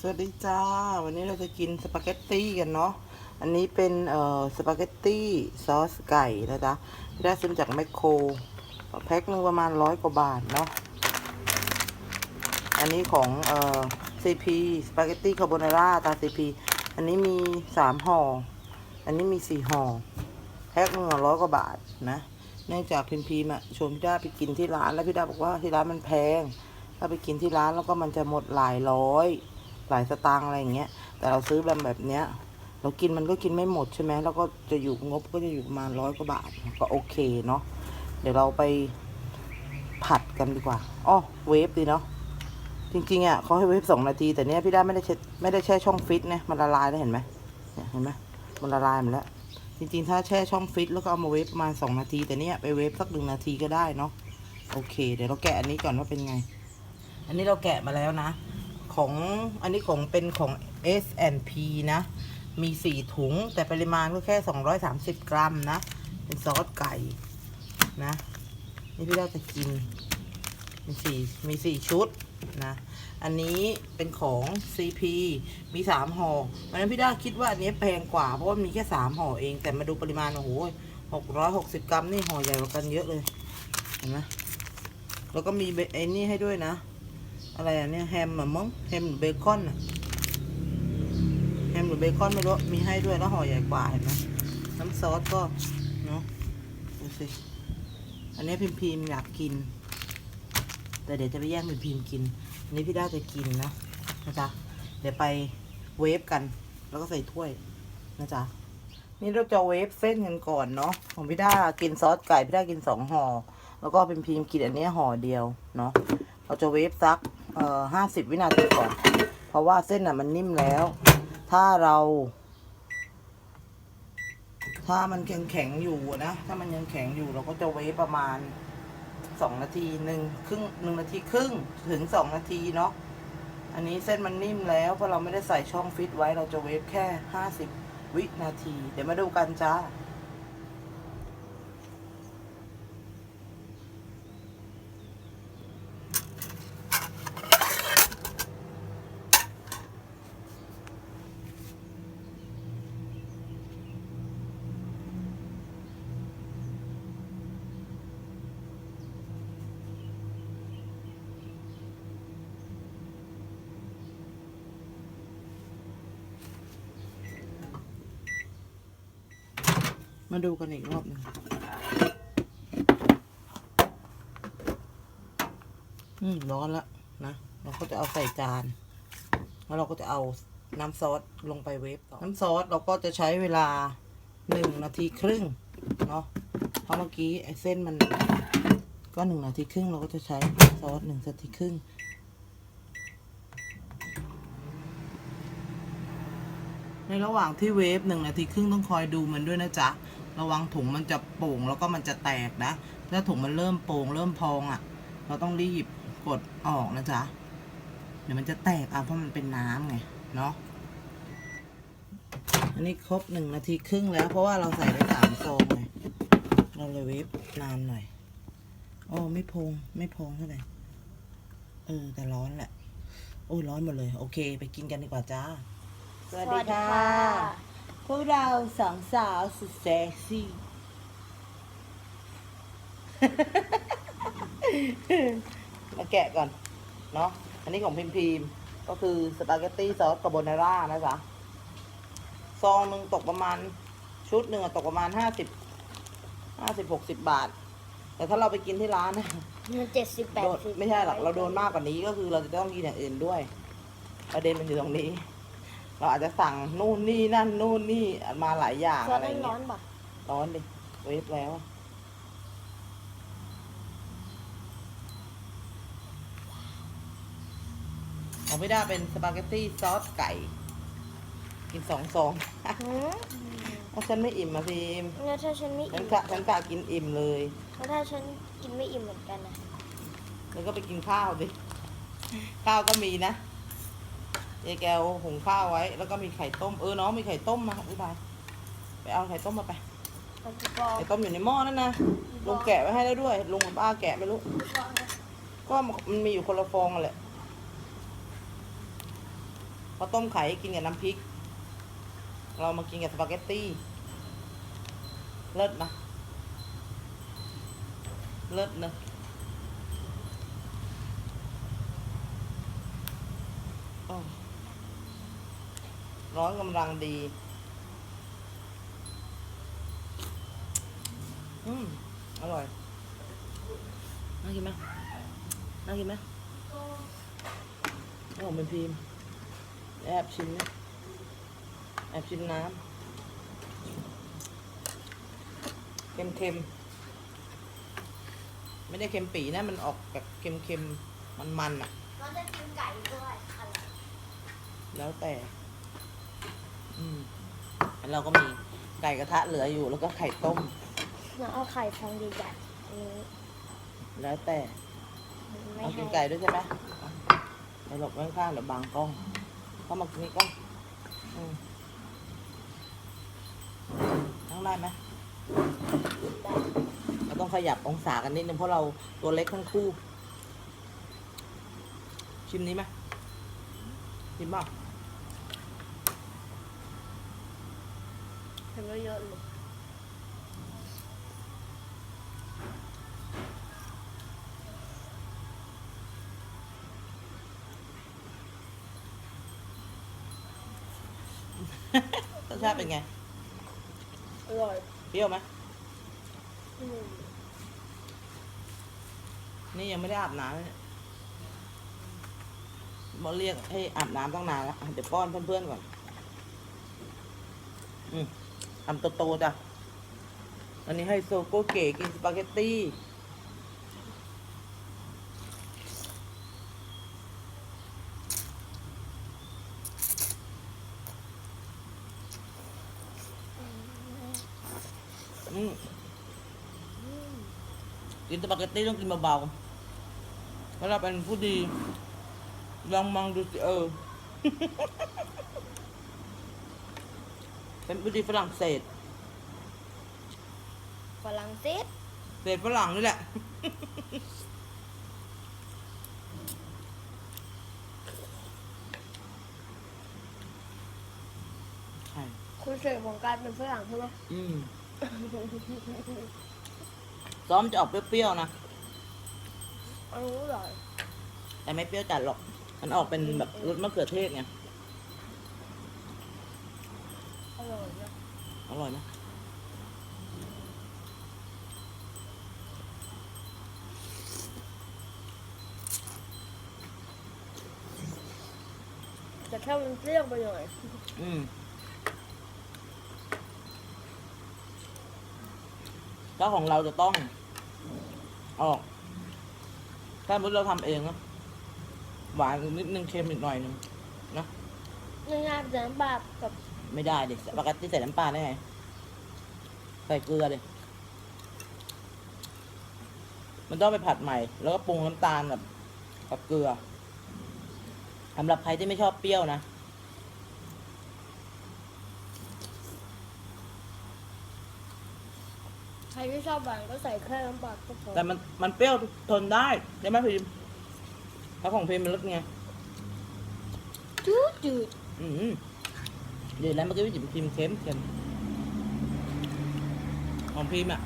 สวัสดีจ้า วันนี้เราจะกินสปาเกตตี้กันเนาะอันนี้เป็นเอ่อสปาเกตตี้ซอสไก่นะจ๊ะที่ได้ซื้อจากแมคโครแพ็คหนึ่งประมาณร้อยกว่าบาทเนาะอันนี้ของเอ่อ CP สปาเกตตี้คาโบนาร่าตา CP อันนี้มีสามห่ออันนี้มีสี่ห่อแพ็คหนึ่งร้อยกว่าบาทนะเนื่องจากพิมพีมาชวนพี่ดาไปกินที่ร้านแล้วพี่ดาบอกว่าที่ร้านมันแพงถ้าไปกินที่ร้านแล้วก็มันจะหมดหลายร้อย หลายสตางค์อะไรอย่างเงี้ย แต่เราซื้อแบบแบบเนี้ย เรากินมันก็กินไม่หมดใช่ไหมแล้วก็จะอยู่งบก็จะอยู่ประมาณร้อยกว่าบาท ก็โอเคเนาะ เดี๋ยวเราไปผัดกันดีกว่าอ๋อเวฟดีเนาะ จริงๆอะเขาให้เวฟสองนาที แต่เนี้ยพี่ด้าไม่ได้เช็ดไม่ได้แช่ช่องฟิตนะมันละลายแล้วเห็นไหมเนี่ยเห็นไหมมันละลายหมดแล้ว จริงๆ ถ้าแช่ช่องฟิตแล้วก็เอามาเวฟประมาณสองนาที แต่เนี้ยไปเวฟสักหนึ่งนาทีก็ได้เนาะ โอเค เดี๋ยวเราแกะอันนี้ก่อนว่าเป็นไง อันนี้เราแกะมาแล้วนะ ของอันนี้ของเป็นของ S&P นะ มีสี่ถุง แต่ปริมาณก็แค่ 230 กรัมนะ เป็นซอสไก่นะ นี่พี่เราจะกิน มีสี่มีสี่ชุดนะ อันนี้เป็นของ CP มีสามห่อเพราะฉะนั้นพี่ด้าคิดว่าอันนี้แพงกว่า เพราะว่ามีแค่สามห่อเอง แต่มาดูปริมาณ โอ้โหหกร้อยหกสิบกรัมนี่ห่อใหญ่กว่ากันเยอะเลย เห็นไหมแล้วก็มีเบไอ้นี่ให้ด้วยนะ อะไรอะเนี่ยแฮมเหรอมั้งแฮมหรือเบคอนอะแฮมหรือเบคอนไม่รู้มีให้ด้วยแล้วห่อใหญ่กว่าเห็นไหมน้ำซอสก็เนาะดูสิอันนี้พิมพิมอยากกิน แต่เดี๋ยวจะไปแย่งพิมพิมกินอันนี้พี่ด้าจะกินนะนะจ๊ะเดี๋ยวไปเวฟกัน แล้วก็ใส่ถ้วยนะจ๊ะนี่เราจะเวฟเส้นกันก่อนเนาะของพี่ด้ากินซอสไก่พี่ด้ากินสองห่อแล้วก็เป็นพิมพ์กินอันนี้ห่อเดียวเนาะเราจะเวฟสัก เอ่อห้าสิบวินาทีก่อน เพราะว่าเส้นอะมันนิ่มแล้ว ถ้าเรา ถ้ามันแข็งแข็งอยู่นะ ถ้ามันยังแข็งอยู่เราก็จะเวฟประมาณสองนาทีหนึ่งครึ่งหนึ่งนาทีครึ่งถึงสองนาทีเนาะอันนี้เส้นมันนิ่มแล้วเพราะเราไม่ได้ใส่ช่องฟิตไว้เราจะเวฟแค่ห้าสิบวินาที เดี๋ยวมาดูกันจ้า มาดูกันอีกรอบหนึ่งอืมร้อนละนะ เราก็จะเอาใส่จาน แล้วเราก็จะเอาน้ำซอสลงไปเวฟต่อ น้ำซอสเราก็จะใช้เวลาหนึ่งนาทีครึ่งเนาะ เพราะเมื่อกี้ไอ้เส้นมัน ก็หนึ่งนาทีครึ่งเราก็จะใช้ซอสหนึ่งนาทีครึ่งในระหว่างที่เวฟหนึ่งนาทีครึ่งต้องคอยดูมันด้วยนะจ๊ะ ระวังถุงมันจะโป่งแล้วก็มันจะแตกนะ ถ้าถุงมันเริ่มโป่งเริ่มพองอะ่ะ เราต้องรีบกดออกนะจ๊ะ เดี๋ยวมันจะแตกอะเพราะมันเป็นน้ำไงเนาะ อันนี้ครบหนึ่งนาทีครึ่งแล้ว เพราะว่าเราใส่ไปสามซองไง เราเลยเวฟนานหน่อยโอ้ไม่พองไม่พองเท่าไหร่ เออแต่ร้อนแหละ โอ้ร้อนหมดเลย โอเค ไปกินกันดีกว่าจ้า สวัสดีค่ะ พวกเราสองสาวสุดเซ็กซี่ มาแกะก่อน เนาะอันนี้ของพิมพิมก็คือสปาเกตตี้ซอสคาโบนาร่านะจ๊ะซองหนึ่งตกประมาณชุดหนึ่งอะตกประมาณห้าสิบห้าสิบหกสิบบาท แต่ถ้าเราไปกินที่ร้านนะเจ็ดสิบแปโดดนสิบไม่ใช่หรอกเราโดนมากกว่านี้ก็คือเราจะต้องกินอย่างอื่นด้วย ประเด็นมันอยู่ตรงนี้ เราอาจจะสั่งนู่นนี่นั่นนู่นนี่มาหลายอย่างซอสอะไรไม่ร้อเงี้นยป่ะร้อนดิเวฟแล้วอะของพี่ด้าเป็นสปาเกตตี้ซอสไก่ กินสองซองหืมเพราะฉันไม่อิ่มมาพิมแล้วถ้าฉันไม่ฉันอิ่มกะฉันกะกินอิ่มเลย แล้วถ้าฉันกินไม่อิ่มเหมือนกันนะแล้วก็ไปกินข้าวดิ ข้าวก็มีนะ ยายแกวหุงข้าวไว้ แล้วก็มีไข่ต้มเออน้องมีไข่ต้มมาอุ้ยบายไปเอาไข่ต้มมาไปไข่ต้มอยู่ในหม้อนั่นนะลุงแกะไว้ให้แล้วด้วยลุงกับป้าแกะไม่รู้ก็มันมีอยู่คนละฟองแหละเขาต้มไข่กินกับน้ำพริก เรามากินกับสปาเกตตี้ เลิศนะเลิศนะโอ้ ร้อนกำลังดี อืม อร่อย น่ากินไหมน่ากินไหมโอ้เป็นพิมพ์แอบชิมนะแอบชิมน้ำ เค็มๆ ไม่ได้เค็มปีนะ มันออกแบบเค็มๆ มันๆอะเราจะกินไก่ด้วยอร่อยแล้วแต่ อืมแล้วเราก็มีไก่กระทะเหลืออยู่แล้วก็ไข่ต้มเราเอาไข่ฟองใหญ่ๆอันนี้แล้วแต่ไม่เอากิให้นไก่ด้วยใช่ไหมไปหลบไว้ข้างๆเดี๋ยวบังกล้อง เข้ามากินนี่กล้องอืมนั่งได้ไหมเราต้องขยับองศากันนิดนึงเพราะเราตัวเล็กทั้งคู่ ชิมนี้ไหมชิมบ้าง เห็นเยอะๆเลยรสชาติเป็นไง อร่อยเปรี้ยวไหมอืมนี่ยังไม่ได้อาบน้ำเลยเนี่ยบอกเรียกให้อาบน้ำตั้งนานแล้วอะเดี๋ยวป้อนเพื่อนๆก่อน อืม ทำโตๆจ้ะ อันนี้ให้โซโกเก๋กินสปาเกตตี้อืมกินสปาเกตตี้ต้องกินเบาๆเพราะเราเป็นผู้ดี ลองมองดูสิเออ เป็นผู้ดีฝรั่งเศสฝรั่งเศสเศษฝรั่งนี่แหละ ใช่คุณเสกของกลารเป็นฝรั่งใช่ไหมอืมซ้อมจะออกเปรี้ยวๆนะอันนี้อร่อย แต่ไม่เปรี้ยวจัดหรอก มันออกเป็นแบบรสมะเขือเทศไง อ ร่อยนะอร่อยนะแต่แค่มันเปรี้ยวไปหน่อย อืมก็ของเราจะต้อง ออก ถ้าสมมติเราทำเองนะหวานนิดนึงเค็มอีกหน่อยนึงนะ ง่ายๆแต่น้ำปลากับ ไม่ได้ดิปกติใส่น้ำปลาได้ไง ใส่เกลือเลยมันต้องไปผัดใหม่ แล้วก็ปรุงน้ำตาลกับกับเกลือสำหรับใครที่ไม่ชอบเปรี้ยวนะ ใครที่ชอบหวานก็ใส่แค่น้ำปลาก็พอแต่มันมันเปรี้ยวทนได้ใช่ไหมพิมพ์ถ้าของพิมพ์มันรสไง จืดจืดอืม เดี๋ยวแล้วเมื่อกี้พี่จิ๋มพิมพ์เค็มเค็มของพิมพ์อะ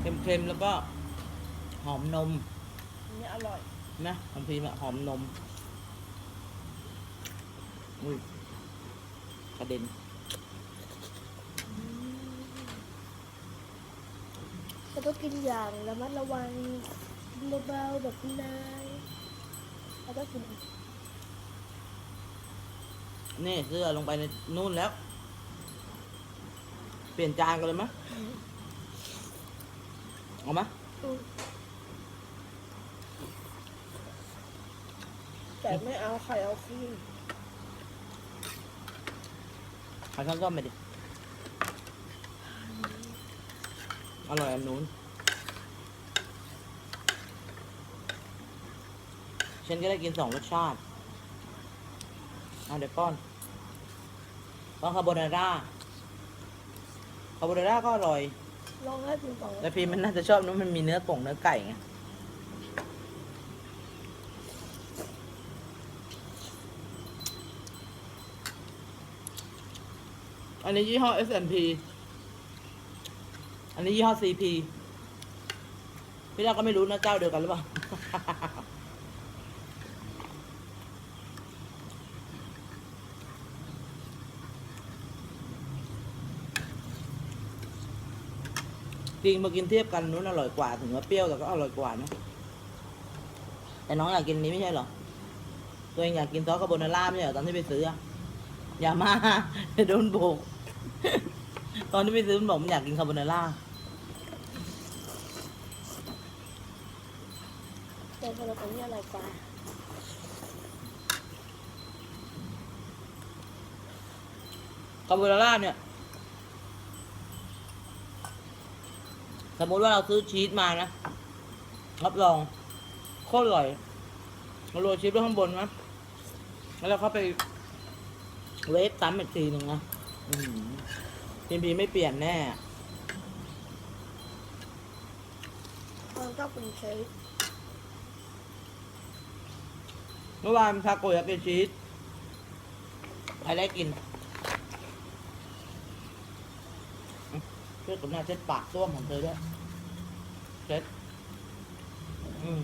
เค็มเค็มแล้วก็หอมนมอันนี้อร่อยนะของพิมพ์อะหอมนมอุ้ยกระเด็นแล้วก็กินอย่างระมัดระวังกินเบาๆแบบคุณนายแล้วก็กิน นี่เสื้อลงไปในนู่นแล้ว เปลี่ยนจานกันเลยมะเอามะอืมแต่ไม่เอาไข่เอาครีมเอาช้อนส้อมไปดิ อร่อยอันนู้นฉันก็ได้กินสองรสชาติ เอาเดี๋ยวป้อน ต้องคาโบนาร่าคาโบนาร่าก็อร่อย ลองให้พี่บอกแล้พี่มันน่าจะชอบเนู้มันมีเนื้อปกงเนื้อไก่ไงอันนี้ยี่ห้อ S&P อันนี้ยี่ห้อ CP พี่เราก็ไม่รู้นะเจ้าเดียวกันหรือเปล่า จริงมากินเทียบกันนู้นอร่อยกว่าถึงว่าเปรี้ยวแต่ก็อร่อยกว่านะแต่น้องอยากกินอันนี้ไม่ใช่เหรอตัวเองอยากกินซอสคาโบนาร่าไม่ใช่เหรอตอนที่ไปซื้ออะอย่ามาเดี๋ยวโดนโบกตอนที่ไปซื้อมันบอกมันอยากกินคาโบนาร่าแต่สำหรับผมนี่อร่อยกว่าคาโบนาร่าเนี่ย สมมติว่าเราซื้อชีสมานะรับรองโคตรอร่อยเราโรยชีสไว้ข้างบนนะแล้วเราเข้าไปเวฟซ้ำอีกทีหนึ่งนะอืมพีพีไม่เปลี่ยนแน่มันก็เป็นเค้กเมื่อวานทาโกยากิชีสใครได้กิน มเช็ดกับหน้าเช็ดปากต้วมของเธอด้วยเช็ดอืม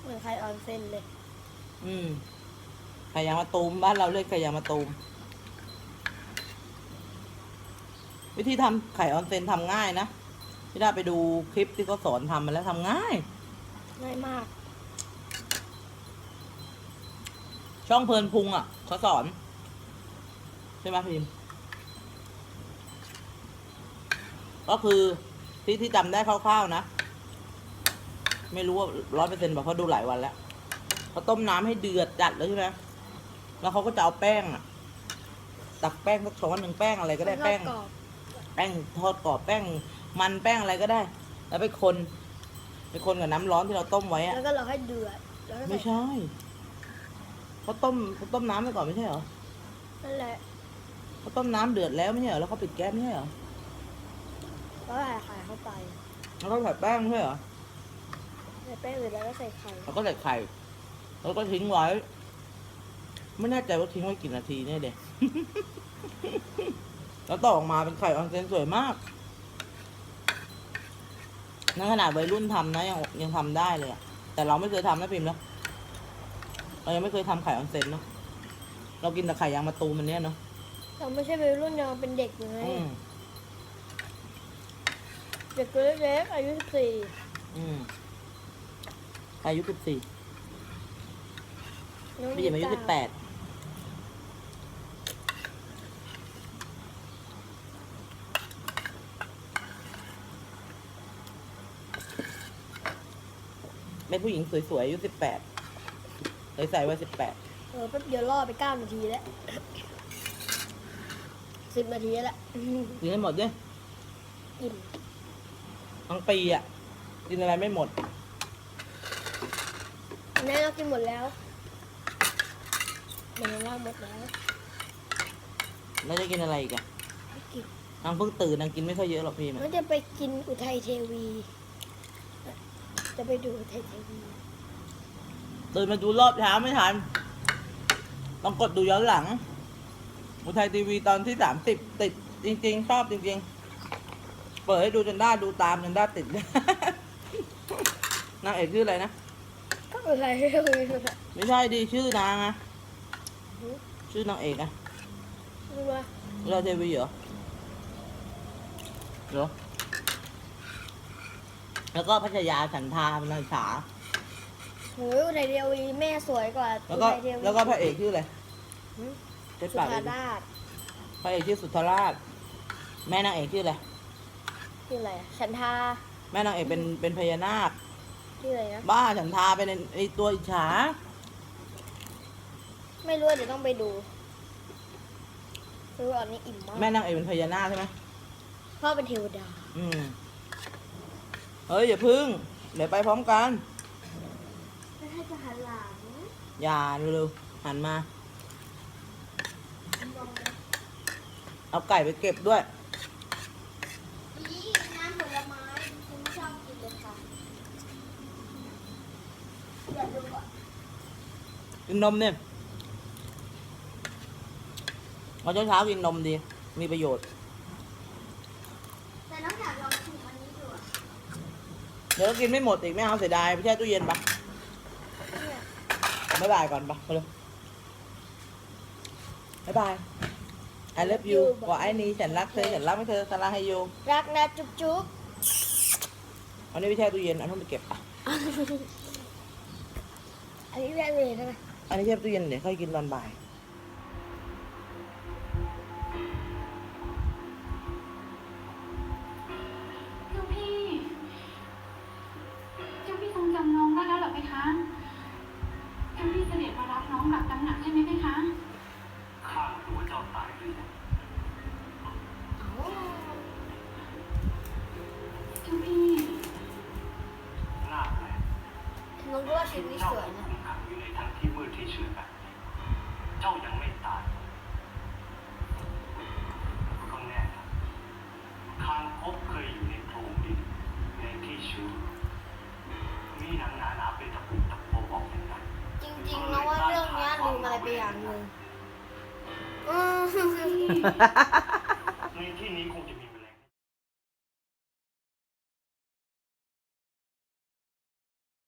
เหมือนไข่ออนเส้นเลย อืม ไข่ยางมะตูมบ้านเราเรียกไข่ยางมะตูม วิธีทำไข่ออนเซนทำง่ายนะพี่ดาไปดูคลิปที่เขาสอนทำมาแล้วทำง่าย ง่ายมาก ช่องเพลินพุงอะเขาสอน ใช่ไหมพิมพ์ก็คือที่ที่จำได้คร่าวๆนะ ไม่รู้ว่าร้อยเปอร์เซ็นต์แบบเขาะดูหลายวันแล้วเขาต้มน้ำให้เดือดจัดแล้วใช่ไหม แล้วเขาก็จะเอาแป้งอะตักแป้งสักช้อนหนึ่งแป้งอะไรก็ได้ทอแป้งกรอบแป้งทอดกรอบแป้ง มันแป้งอะไรก็ได้ แล้วไปคนไปคนกับน้ำร้อนที่เราต้มไว้อะแล้วก็เราให้เดือดแล้วก็ไม่ใส่ใช่เขาต้มเขาต้มน้ำไปก่อนไม่ใช่เหรอนั่นแหละเขาต้มน้ำเดือดแล้วไม่ใช่เหรอแล้วเขาปิดแก๊สไม่ใช่เหรอแล้วใส่ไข่เข้าไปแล้วก็ใส่แป้งไม่ใช่เหรอใส่แป้งเสร็จแล้วก็ใส่ไข่แล้วก็ใส่ไข่แล้วก็ทิ้งไว้ ไม่แน่ใจว่าทิ้งไว้กี่นาทีเนี่ยเด็กแล้วต่อออกมาเป็นไข่ออนเซนสวยมากนั่นขนาดวัยรุ่นทำนะยังยังทำได้เลยอะแต่เราไม่เคยทำนะพิมพ์เนาะเรายังไม่เคยทำไข่ออนเซนเนาะเรากินแต่ไข่ยางมะตูมมันเนี้ยเนาะเราไม่ใช่วัยรุ่นยังเป็นเด็กอยู่ไงอืมเด็กตัวเล็กๆอายุสิบสี่อืมอายุสิบสี่น้องพี่หยิมอายุสิบแปด เป็นผู้หญิงสวยๆอายุสิบแปดเลยใส่ไว้สิบแปดเออแป๊บเดียวล่อไปเก้านาทีแล้วสิบนาทีแล้วอื้อหือกินให้หมดด้วยอิ่มทั้งปีอะกินอะไรไม่หมดอันนี้เรากินหมดแล้วมันยังว่างหมดแล้วแล้วจะกินอะไรอีกอะไม่กินนางเพิ่งตื่นนางกินไม่ค่อยเยอะหรอกพี่มันมันจะไปกินอุทัยเทวี จะไปดูอุทัยเทวีตื่นมาดูรอบเช้าไม่ทัน ต้องกดดูย้อนหลังอุทัยทีวีตอนที่สามสิบติดจริง ๆ ชอบจริง ๆ เปิดให้ดูจนได้ดูตามจนได้ติด นางเอกชื่ออะไรนะก็อุทัยเทวีคือแบบไม่ใช่ดิชื่อนางอะชื่อนางเอกอะรู้ว่าอุทัยทีวีเหรอเหรอ แล้วก็พัชยาฉันทาเป็นนางฉาโหยอุทัยเทวีแม่สวยกว่าแล้วอุก็ทัยเทวี แล้วก็พระเอกชื่ออะไรหืมเช็ดสุปากธาเลยดิราชพระเอกชื่อสุทธราช แม่นางเอกชื่ออะไรชื่ออะไรอะฉันทาแม่นางเอกเป็นเป็นพญานาค ชื่ออะไรนะ บ้าฉันทาเป็นไอตัวอิจฉาไม่รู้อะเดี๋ยวต้องไปดูรู้ว่าอันนี้อิ่มมากแม่นางเอกเป็นพญานาคใช่ไหมพ่อเป็นเทวดา อืม เฮ้ยอย่าพึ่ง เดี๋ยวไปพร้อมกันไม่ให้จะหันหลังอย่าเร็วๆหันมาเอาไก่ไปเก็บด้วย นี่น้ำผลไม้คุณชอบกินเลยค่ะเดี๋ยวดูก่อนกินนมเนี่ยเอาเช้าเช้าๆกินนมดี มีประโยชน์แต่น้องอยากลองชิมอันนี้ดูอะ เดี๋ยวก็กินไม่หมดอีกไม่เอาเสียดายไปแช่ตู้เย็นปะเนี่ยบ๊ายบายก่อนปะมาเร็วบ๊ายบาย I love you บอกไอ้นี้ฉันรักเธอฉันรักไม่เธอสลาให้โยรักนะจุ๊บจุ๊บเอานี้ไปแช่ตู้เย็นเอานู้นไปเก็บปะอันนี้แม่เลยนะอันนี้แช่ตู้เย็นเดี๋ยวค่อยกินตอนบ่าย น้องก็ว่าชีวิตเจ้าสวยถูกนะคุมขังอยู่ในทั้งที่มืดที่ชื้นแบบนี้เจ้ายังไม่ตายก็แน่ครับคางคกเคยอยู่ในโพรงดินในที่ชื้นมีหนังหนาๆเป็นตะปูตะโพบอกอย่างนั้นจริงๆน้องว่าเรื่องเนี้ยลืมอะไรไปอย่างหนึ่งอืมในที่นี้คงจะมี